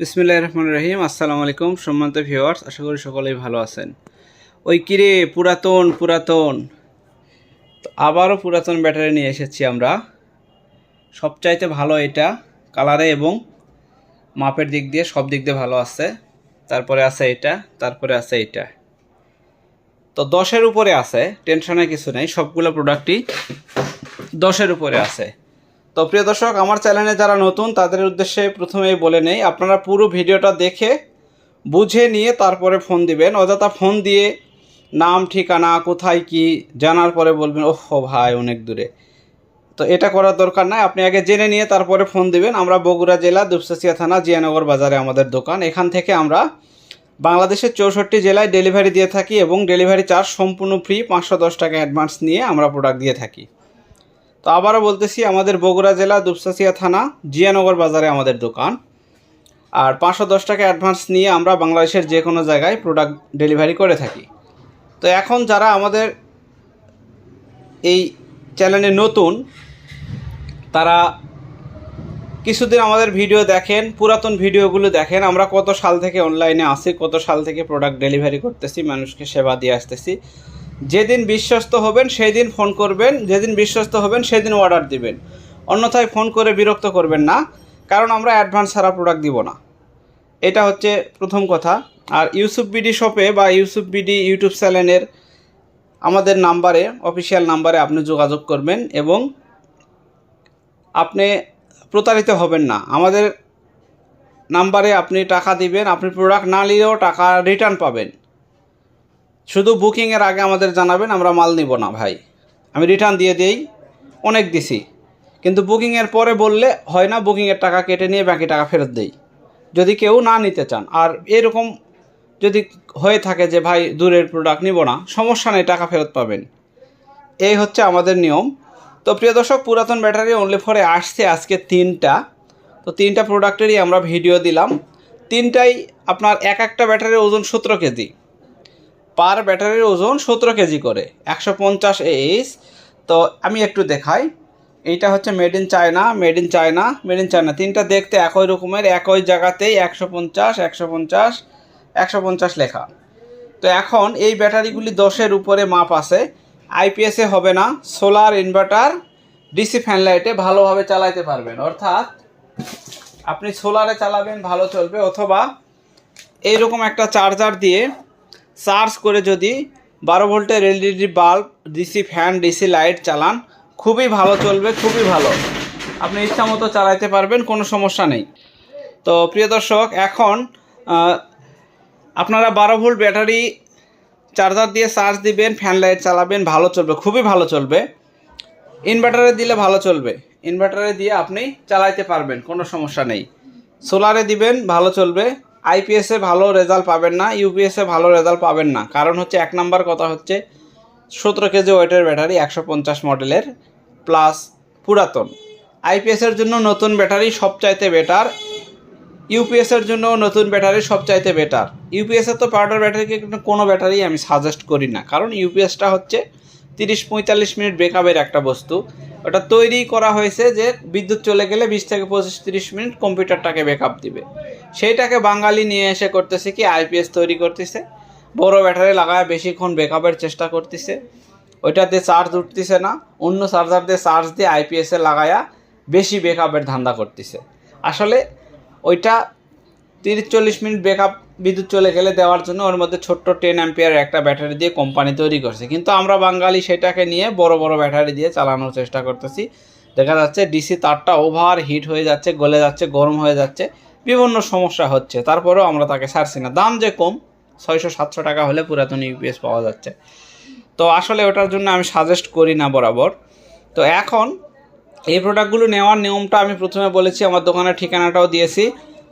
বিসমিল্লাহ রহমান রহিম। আসসালামু আলাইকুম, সম্মানিত ভিউয়ার্স আশা করি সকলেই ভালো আছেন। ওই কিরে পুরাতন পুরাতন। আবারও পুরাতন ব্যাটারি নিয়ে এসেছি আমরা। সবচাইতে ভালো এটা, কালারে এবং মাপের দিক দিয়ে সব দিক দিয়ে ভালো আছে। তারপরে আছে এটা, তারপরে আছে এটা। তো দশের উপরে আছে, টেনশনের কিছু নেই, সবগুলো প্রোডাক্টই দশের উপরে আছে। তো প্রিয় দর্শক, আমার চ্যানেলে যারা নতুন, তাদের উদ্দেশ্যে প্রথমেই বলে নেই, আপনারা পুরো ভিডিওটা দেখে, বুঝে নিয়ে তারপরে ফোন দিবেন। অযথা ফোন দিয়ে নাম, ঠিকানা, কোথায় কি জানার পরে বলবেন, ওহ, ভাই, অনেক দূরে। তো এটা করার দরকার নাই, আপনি আগে জেনে নিয়ে তারপরে ফোন দিবেন। আমরা বগুড়া জেলা, দুপসাসিয়া থানা, জিয়ানগর বাজারে আমাদের দোকান। এখান থেকে আমরা বাংলাদেশের চৌষট্টি জেলায় ডেলিভারি দিয়ে থাকি এবং ডেলিভারি চার্জ সম্পূর্ণ ফ্রি, পাঁচশো দশ টাকা অ্যাডভান্স নিয়ে আমরা প্রোডাক্ট দিয়ে থাকি। তো আবারও বলতেছি, আমাদের বগুড়া জেলা দুপসাসিয়া থানা, জিয়ানগর বাজারে আমাদের দোকান। আর পাঁচশো দশ টাকা অ্যাডভান্স নিয়ে আমরা বাংলাদেশের যে কোনো জায়গায় প্রোডাক্ট ডেলিভারি করে থাকি। তো এখন যারা আমাদের এই চ্যানেলে নতুন, তারা কিছুদিন আমাদের ভিডিও দেখেন, পুরাতন ভিডিওগুলো দেখেন, আমরা কত সাল থেকে অনলাইনে আসি কত সাল থেকে প্রোডাক্ট ডেলিভারি করতেছি, মানুষকে সেবা দিয়ে আসতেছি। যেদিন বিশ্বস্ত হবেন সেই দিন ফোন করবেন, যেদিন বিশ্বস্ত হবেন, সেদিন অর্ডার দিবেন। অন্যথায় ফোন করে বিরক্ত করবেন না, কারণ আমরা অ্যাডভান্স ছাড়া প্রোডাক্ট দিব না। এটা হচ্ছে প্রথম কথা। আর ইউসুফ বিডি শপে বা ইউসুফ বিডি ইউটিউব চ্যানেলের আমাদের নাম্বারে অফিসিয়াল নাম্বারে আপনি যোগাযোগ করবেন এবং আপনি প্রতারিত হবেন না। আমাদের নাম্বারে আপনি টাকা দিবেন, আপনি প্রোডাক্ট না নিলেও টাকা রিটার্ন পাবেন। শুধু বুকিংয়ের আগে আমাদের জানাবেন, আমরা মাল নিব না ভাই। আমি রিটার্ন দিয়ে দিই, অনেক দিছি। কিন্তু বুকিংয়ের পরে বললে হয় না, বুকিংয়ের টাকা কেটে নিয়ে বাকি টাকা ফেরত দেই। যদি কেউ না নিতে চান, আর এরকম যদি হয়ে থাকে যে ভাই দূরের প্রোডাক্ট নিব না, সমস্যা নেই, টাকা ফেরত পাবেন। এই হচ্ছে আমাদের নিয়ম। তো প্রিয় দর্শক, পুরাতন ব্যাটারি অনলি ফরে আসছে আজকে তিনটা। তো তিনটা প্রোডাক্টেরই আমরা ভিডিও দিলাম। তিনটাই আপনার এক একটা ব্যাটারির ওজন সতেরো কেজি। পার ব্যাটারির ওজন সতেরো কেজি করে, একশো পঞ্চাশ এইচ তো আমি একটু দেখাই, এইটা হচ্ছে made in China made in China made in China তিনটা দেখতে একই রকমের, একই জায়গাতেই একশো পঞ্চাশ একশো পঞ্চাশ একশো পঞ্চাশ লেখা। তো এখন এই ব্যাটারিগুলি দশের উপরে মাপ আছে আইপিএসে হবে না সোলার ইনভার্টার ডিসি ফ্যান লাইটে ভালোভাবে চালাইতে পারবেন। অর্থাৎ আপনি সোলারে চালাবেন, ভালো চলবে, অথবা এইরকম একটা চার্জার দিয়ে চার্জ করে যদি বারো ভোল্টের LED bulb, DC fan, DC light চালান, খুবই ভালো চলবে, খুবই ভালো। আপনি ইচ্ছা মতো চালাইতে পারবেন, কোনো সমস্যা নেই। তো প্রিয় দর্শক, এখন আপনারা বারো ভোল্ট ব্যাটারি চার্জার দিয়ে চার্জ দিবেন, ফ্যান লাইট চালাবেন, ভালো চলবে, খুবই ভালো চলবে। ইনভার্টারে দিলে ভালো চলবে। ইনভার্টারে দিয়ে আপনি চালাইতে পারবেন, কোনো সমস্যা নেই। সোলারে দিবেন, ভালো চলবে। আইপিএসে ভালো রেজাল্ট পাবেন না ইউপিএসে ভালো রেজাল্ট পাবেন না। কারণ হচ্ছে এক নাম্বার কথা হচ্ছে, সতেরো কেজি ওয়েটের ব্যাটারি একশো পঞ্চাশ মডেলের প্লাস পুরাতন। আইপিএসের জন্য নতুন ব্যাটারি সবচাইতে বেটার ইউপিএসের জন্য নতুন ব্যাটারি সবচাইতে বেটার ইউপিএসের তো পাউডার ব্যাটারিকে কোনো ব্যাটারি আমি সাজেস্ট করি না। কারণ ইউপিএসটা হচ্ছে তিরিশ পঁয়তাল্লিশ মিনিট ব্রেকআপের একটা বস্তু। ওটা তৈরি করা হয়েছে যে বিদ্যুৎ চলে গেলে বিশ থেকে পঁচিশ, তিরিশ মিনিট কম্পিউটারটাকে ব্যাকআপ দিবে। সেইটাকে বাঙালি নিয়ে এসে করতেছে কি আইপিএস তৈরি করতেছে। বড় ব্যাটারি লাগায় বেশিক্ষণ ব্যাকআপের চেষ্টা করতেছে। ওইটাতে চার্জ উঠতেছে না, অন্য চার্জার দিয়ে চার্জ দিয়ে আইপিএসে লাগায়া বেশি ব্যাকআপের ধান্দা করতেছে। আসলে ওইটা তিরিশ, চল্লিশ মিনিট ব্যাকআপ বিদ্যুৎ চলে গেলে দেওয়ার জন্য ওর মধ্যে ছোট্ট টেন অ্যাম্পিয়ার একটা ব্যাটারি দিয়ে কোম্পানি তৈরি করছে। কিন্তু আমরা বাঙালি সেটাকে নিয়ে বড় বড় ব্যাটারি দিয়ে চালানোর চেষ্টা করতেছি। দেখা যাচ্ছে ডিসি তারটা ওভার হিট হয়ে যাচ্ছে, গলে যাচ্ছে, গরম হয়ে যাচ্ছে, বিভিন্ন সমস্যা হচ্ছে। তারপরেও আমরা তাকে ছাড়ছি না। দাম যে কম, ছয়শো, সাতশো টাকা হলে পুরাতন ইউপিএস পাওয়া যাচ্ছে। তো আসলে ওটার জন্য আমি সাজেস্ট করি না বরাবর। তো এখন এই প্রোডাক্টগুলো নেওয়ার নিয়মটা আমি প্রথমে বলেছি, আমার দোকানের ঠিকানাটাও দিয়েছি।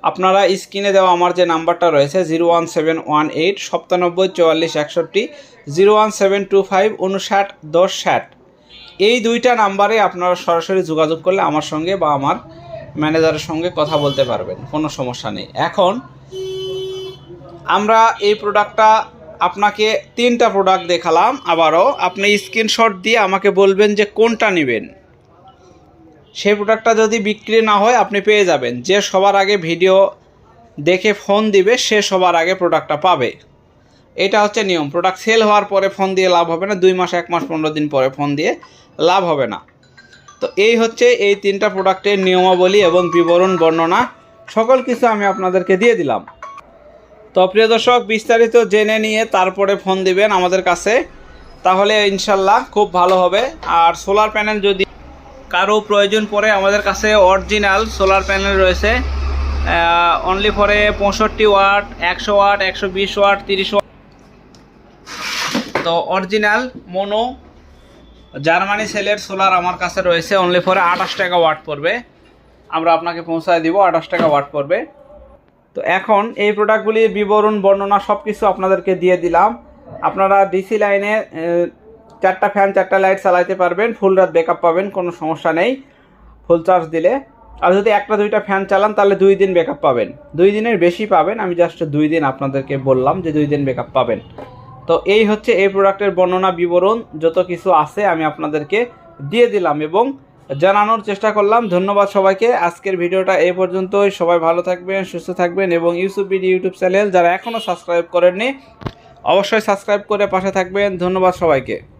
আপনারা স্ক্রিনে দেওয়া আমার যে নাম্বারটা রয়েছে zero one seven one eight সপ্তানব্বই চুয়াল্লিশ একষট্টি, zero one seven two five উনষাট দশ ষাট। এই দুইটা নাম্বারে আপনারা সরাসরি যোগাযোগ করলে আমার সঙ্গে বা আমার ম্যানেজারের সঙ্গে কথা বলতে পারবেন, কোনো সমস্যা নেই। এখন আমরা এই প্রোডাক্টটা আপনাকে তিনটা প্রোডাক্ট দেখালাম, আবারও আপনি স্ক্রিনশট দিয়ে আমাকে বলবেন যে কোনটা নেবেন। সেই প্রোডাক্টটা যদি বিক্রি না হয়, আপনি পেয়ে যাবেন। যে সবার আগে ভিডিও দেখে ফোন দিবে, সে সবার আগে প্রোডাক্টটা পাবে। এটা হচ্ছে নিয়ম। প্রোডাক্ট সেল হওয়ার পরে ফোন দিয়ে লাভ হবে না, দুই মাস, এক মাস, পনেরো দিন পরে ফোন দিয়ে লাভ হবে না। তো এই হচ্ছে এই তিনটা প্রোডাক্টের নিয়মাবলী এবং বিবরণ, বর্ণনা, সকল কিছু আমি আপনাদেরকে দিয়ে দিলাম। তো প্রিয় দর্শক, বিস্তারিত জেনে নিয়ে তারপরে ফোন দিবেন আমাদের কাছে। তাহলে ইনশাল্লাহ খুব ভালো হবে। আর সোলার প্যানেল যদি কারও প্রয়োজন পড়ে আমাদের কাছে অরিজিনাল সোলার প্যানেল রয়েছে। অনলি ফরে পঁয়ষট্টি ওয়াট, একশো ওয়াট, একশো বিশ ওয়াট, তিরিশ ওয়াট। তো অরিজিনাল মোনো জার্মানি সেলের সোলার আমার কাছে রয়েছে অনলি ফরে আঠাশ টাকা ওয়াট পড়বে। আমরা আপনাকে পৌঁছায় দিব, আঠাশ টাকা ওয়াট পড়বে। তো এখন এই প্রোডাক্টগুলির বিবরণ, বর্ণনা সব কিছু আপনাদেরকে দিয়ে দিলাম। আপনারা ডিসি লাইনে চারটা ফ্যান চারটা লাইট চালাইতে পারবেন ফুল রাত ব্যাকআপ পাবেন, কোনো সমস্যা নেই। ফুল চার্জ দিলে। আর যদি একটা, দুইটা ফ্যান চালান, তাহলে দুই দিন ব্যাকআপ পাবেন। দুই দিনের বেশি পাবেন, আমি জাস্ট দুই দিন আপনাদেরকে বললাম যে দুই দিন ব্যাকআপ পাবেন। তো এই হচ্ছে এই প্রোডাক্টের বর্ণনা, বিবরণ, যত কিছু আছে আমি আপনাদেরকে দিয়ে দিলাম এবং জানানোর চেষ্টা করলাম। ধন্যবাদ সবাইকে। আজকের ভিডিওটা এই পর্যন্তই। সবাই ভালো থাকবেন, সুস্থ থাকবেন এবং ইউসুফ বিডি ইউটিউব চ্যানেল যারা এখনও সাবস্ক্রাইব করেননি, অবশ্যই সাবস্ক্রাইব করে পাশে থাকবেন। ধন্যবাদ সবাইকে।